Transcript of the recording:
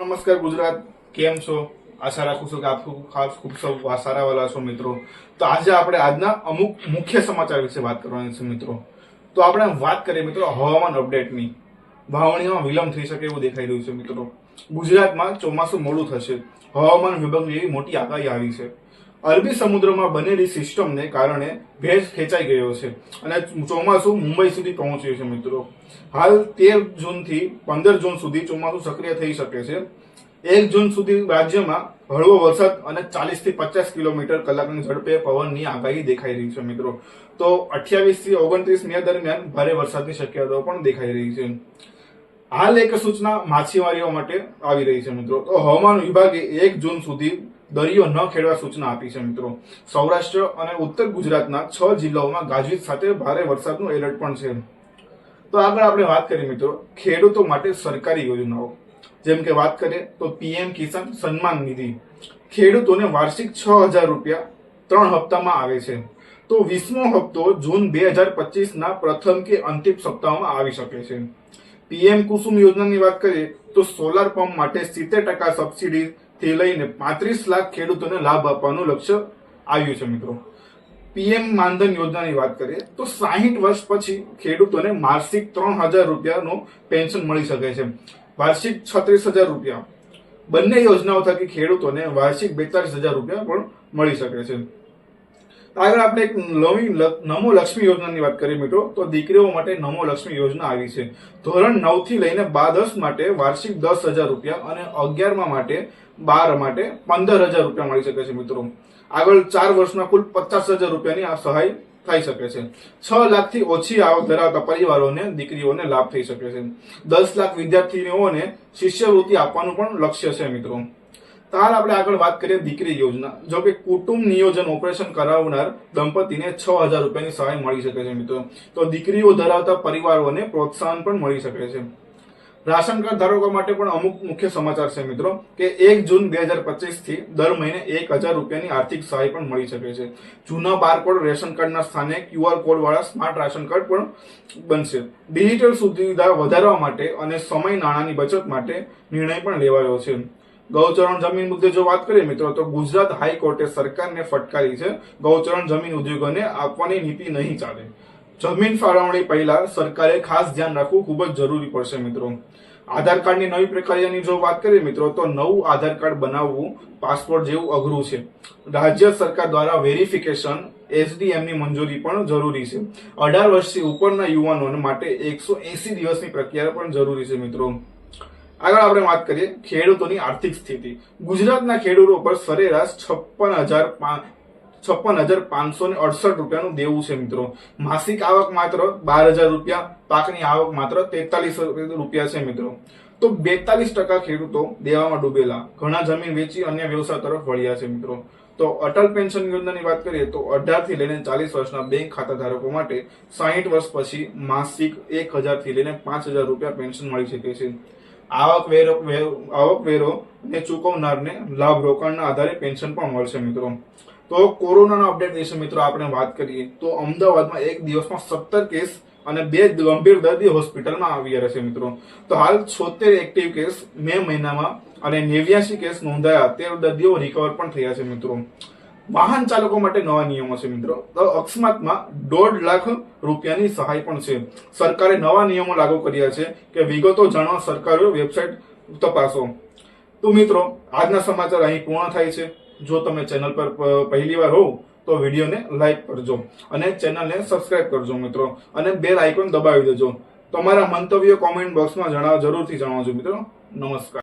નમસ્કાર ગુજરાત, કેમ છો? આશા રાખું છું કે આપ ખાસ, ખૂબ સૌ સારા વાલા છો મિત્રો. તો આજે આપણે આજના અમુક મુખ્ય સમાચાર વિશે વાત કરવાની છે મિત્રો. તો આપણે વાત કરીએ મિત્રો હવામાન અપડેટની. વાવણીમાં વિલંબ થઈ શકે એવું દેખાઈ રહ્યું છે મિત્રો. ગુજરાતમાં ચોમાસું મોડું થશે. હવામાન વિભાગની એવી મોટી આગાહી આવી છે. અરબી સમુદ્રમાં બનેલી સિસ્ટમને કારણે ભેજ ખેંચાઈ ગયો છે અને ચોમાસું મુંબઈ સુધી પહોંચ્યું છે મિત્રો. હાલ તેર જૂનથી પંદર જૂન સુધી ચોમાસું સક્રિય થઈ શકે છે. એક જૂન સુધી રાજ્યમાં હળવો વરસાદ અને ચાલીસથી પચાસ કિલોમીટર કલાકની ઝડપે પવનની આગાહી દેખાઈ રહી છે મિત્રો. તો અઠ્યાવીસથી ઓગણત્રીસ મે દરમિયાન ભારે વરસાદની શક્યતાઓ પણ દેખાઈ રહી છે. હાલ એક સૂચના માછીમારીઓ માટે આવી રહી છે મિત્રો. તો હવામાન વિભાગે એક જૂન સુધી દરિયો ન ખેડવા સૂચના આપી છે મિત્રો. સૌરાષ્ટ્ર અને ઉત્તર ગુજરાતના છ જિલ્લાઓમાં ગાજવીજ સાથે ભારે વરસાદનું એલર્ટ પણ છે. તો આગળ આપણે વાત કરીએ મિત્રો, ખેડૂતો માટે સરકારી યોજનાઓ. જેમ કે વાત કરીએ તો પીએમ કિસાન સન્માન નિધિ. ખેડૂતોને વાર્ષિક છ હજાર રૂપિયા ત્રણ હપ્તામાં આવે છે. તો વીસમો હપ્તો જૂન બે હજાર પચીસના પ્રથમ કે અંતિમ સપ્તાહમાં આવી શકે છે. પીએમ કુસુમ યોજનાની વાત કરીએ તો સોલાર પંપ માટે સિત્તેર ટકા સબસિડી થી લઈને પાંત્રીસ લાખ ખેડૂતોને લાભ આપવાનું લક્ષ્ય આવ્યું છે, મિત્રો. પીએમ માનધન યોજનાની વાત કરીએ, તો સાહીઠ વર્ષ પછી ખેડૂતોને માસિક ત્રણ હજાર રૂપિયાનું પેન્શન મળી શકે છે. વાર્ષિક છત્રીસ હજાર રૂપિયા. બંને યોજનાઓ થકી ખેડૂતોને વાર્ષિક બેતાલીસ હજાર રૂપિયા પણ મળી શકે છે. આગળ આપણે એક નવી નમો લક્ષ્મી યોજનાની વાત કરીએ મિત્રો. તો દીકરીઓ માટે નમો લક્ષ્મી યોજના આવી છે. ધોરણ નવથી લઈને બાર દસ માટે વાર્ષિક દસ હજાર રૂપિયા અને અગિયારમાં માટે બાર માટે પંદર હજાર રૂપિયા મળી શકે છે મિત્રો. આગળ ચાર વર્ષમાં કુલ પચાસ હજાર રૂપિયાની આ સહાય થઈ શકે છે. છ લાખથી ઓછી આવક ધરાવતા પરિવારોને દીકરીઓને લાભ થઈ શકે છે. દસ લાખ વિદ્યાર્થીઓને શિષ્યવૃત્તિ આપવાનું પણ લક્ષ્ય છે મિત્રો. તો હાલ આપણે આગળ વાત કરીએ દીકરી યોજના. જો કે કુટુંબ નિયોજન ઓપરેશન કરાવનાર દંપતીને છ હજાર રૂપિયાની સહાય મળી શકે છે મિત્રો. તો દીકરીઓ ધરાવતા પરિવારોને પ્રોત્સાહન પણ મળી શકે છે. રાશન કાર્ડ ધારકો માટે પણ અમુક મુખ્ય સમાચાર છે મિત્રો, કે એક જૂન બે હજાર પચીસથી દર મહિને એક હજાર રૂપિયાની આર્થિક સહાય પણ મળી શકે છે. જૂના બારકોડ રેશન કાર્ડના સ્થાને ક્યુઆર કોડ વાળા સ્માર્ટ રાશન કાર્ડ પણ બનશે. ડિજિટલ સુવિધા વધારવા માટે અને સમય નાણાંની બચત માટે નિર્ણય પણ લેવાયો છે. ગૌચરણ જમીન મુદ્દે જો વાત કરીએ મિત્રો, તો ગુજરાત હાઈકોર્ટે સરકારને ફટકારી છે. ગૌચરણ જમીન ઉદ્યોગોને આપવાની નીતિ નહીં ચાલે. જમીન ફાળવણી પહેલા સરકારે ખાસ ધ્યાન રાખવું ખૂબ જ જરૂરી પડશે મિત્રો. આધાર કાર્ડની નવી પ્રક્રિયાની જો વાત કરીએ મિત્રો, તો નવું આધાર કાર્ડ બનાવવું પાસપોર્ટ જેવું અઘરું છે. રાજ્ય સરકાર દ્વારા વેરિફિકેશન એસડીએમની મંજૂરી પણ જરૂરી છે. અઢાર વર્ષથી ઉપરના યુવાનો માટે એકસો એસી દિવસની પ્રક્રિયા પણ જરૂરી છે મિત્રો. આગળ આપણે વાત કરીએ ખેડૂતોની આર્થિક સ્થિતિ. ગુજરાતના ખેડૂતો પર સરેરાશ છપ્પન હજાર છપ્પન હજાર પાંચસો ને અડસઠ રૂપિયાનું દેવું છે મિત્રો. માસિક આવક માત્ર બાર હજાર રૂપિયા, પાકની આવક માત્ર તેતાલીસ રૂપિયા છે મિત્રો. તો બેતાલીસ ટકા ખેડૂતો દેવામાં ડૂબેલા. ઘણા જમીન વેચી અન્ય વ્યવસાય તરફ વળ્યા છે મિત્રો. તો અટલ પેન્શન યોજનાની વાત કરીએ તો અઢારથી લઈને ચાલીસ વર્ષના બેંક ખાતા ધારકો માટે સાહીઠ વર્ષ પછી માસિક એક હજારથી લઈને પાંચ હજાર રૂપિયા પેન્શન મળી શકે છે. આવક વેરો આવક વેરો ને ચૂકવનારને લાભ રોકાણના આધારે પેન્શન પણ મળશે મિત્રો. તો કોરોનાનો અપડેટ વિશે મિત્રો આપણે વાત કરીએ, તો અમદાવાદમાં એક દિવસમાં સત્તર કેસ અને બે ગંભીર દર્દી હોસ્પિટલમાં આવી રહ્યા છે મિત્રો. તો હાલ છોતેર એક્ટિવ કેસ મે મહિનામાં અને નેવ્યાસી કેસ નોંધાયા. તેર દર્દીઓ રિકવર પણ થયા છે મિત્રો. વાહન ચાલકો માટે નવા નિયમો છે મિત્રો. તો અકસ્માતમાં દોઢ લાખ રૂપિયાની સહાય પણ છે. સરકારે નવા નિયમો લાગુ કર્યા છે કે વિગતો જાણવા સરકારે વેબસાઇટ તપાસો. તો મિત્રો, આજના સમાચાર અહીં પૂર્ણ થાય છે. જો તમે ચેનલ પર પહેલીવાર પહેલી વાર હોવ, તો વિડીયોને લાઈક કરજો અને ચેનલને સબસ્ક્રાઇબ કરજો મિત્રો. અને બેલ આઇકોન દબાવી દેજો. તમારા મંતવ્યો કોમેન્ટ બોક્સમાં જણાવ, જરૂરથી જણાવજો મિત્રો. નમસ્કાર.